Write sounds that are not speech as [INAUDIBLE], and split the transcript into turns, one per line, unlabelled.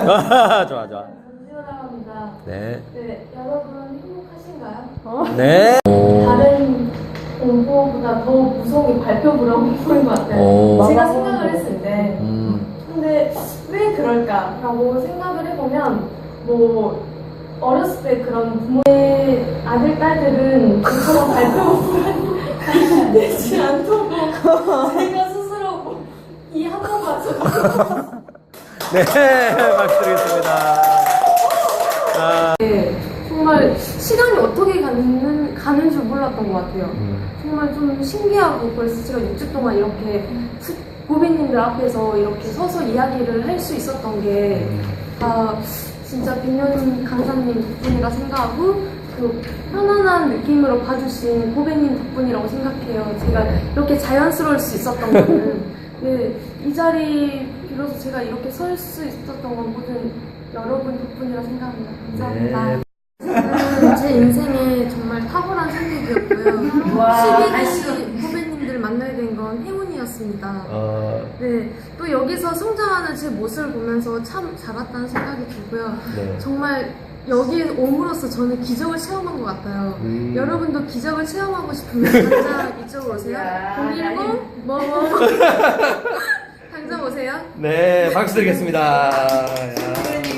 [LAUGHS] 좋아 좋아.
전지현아입니다.
네.
네, 여러분 행복하신가요?
네.
다른 공부보다 더 무서운 게 발표 불허인 것 같아요.
오.
제가 생각을 했을 때.
음.
근데 왜 그럴까라고 생각을 해보면 뭐 어렸을 때 그런 부모의 아들 딸들은 그처럼 발표 불안이 내지 [LAUGHS] 않도록 제가 스스로 뭐 이한 번 맞춰
네. 박수 드리겠습니다. 아.
정말 시간이 어떻게 가는 가는 줄 몰랐던 것 같아요.
음.
정말 좀 신기하고 벌써 제가 6주 동안 이렇게 수- 고객님들 앞에서 이렇게 서서 이야기를 할 수 있었던 게 아, 진짜 백년 강사님 덕분이라 생각하고 그 편안한 느낌으로 봐주신 고객님 덕분이라고 생각해요. 제가 이렇게 자연스러울 수 있었던 거는 네, 이 자리 비로소 제가 이렇게 설 수 있었던 건 모든 여러분 덕분이라 생각합니다. 감사합니다. 저는 제 인생에 정말 탁월한 선택이었고요.
와,
12기 후배님들 만나게 된 건 행운이었습니다.
어.
네, 또 여기서 성장하는 제 모습을 보면서 참 잘했다는 생각이 들고요.
네.
정말 여기 옴으로써 저는 기적을 체험한 것 같아요.
음.
여러분도 기적을 체험하고 싶으면 당장 이쪽으로 오세요.
야,
010 뭐뭐 오세요.
네. 박수 드리겠습니다. 야.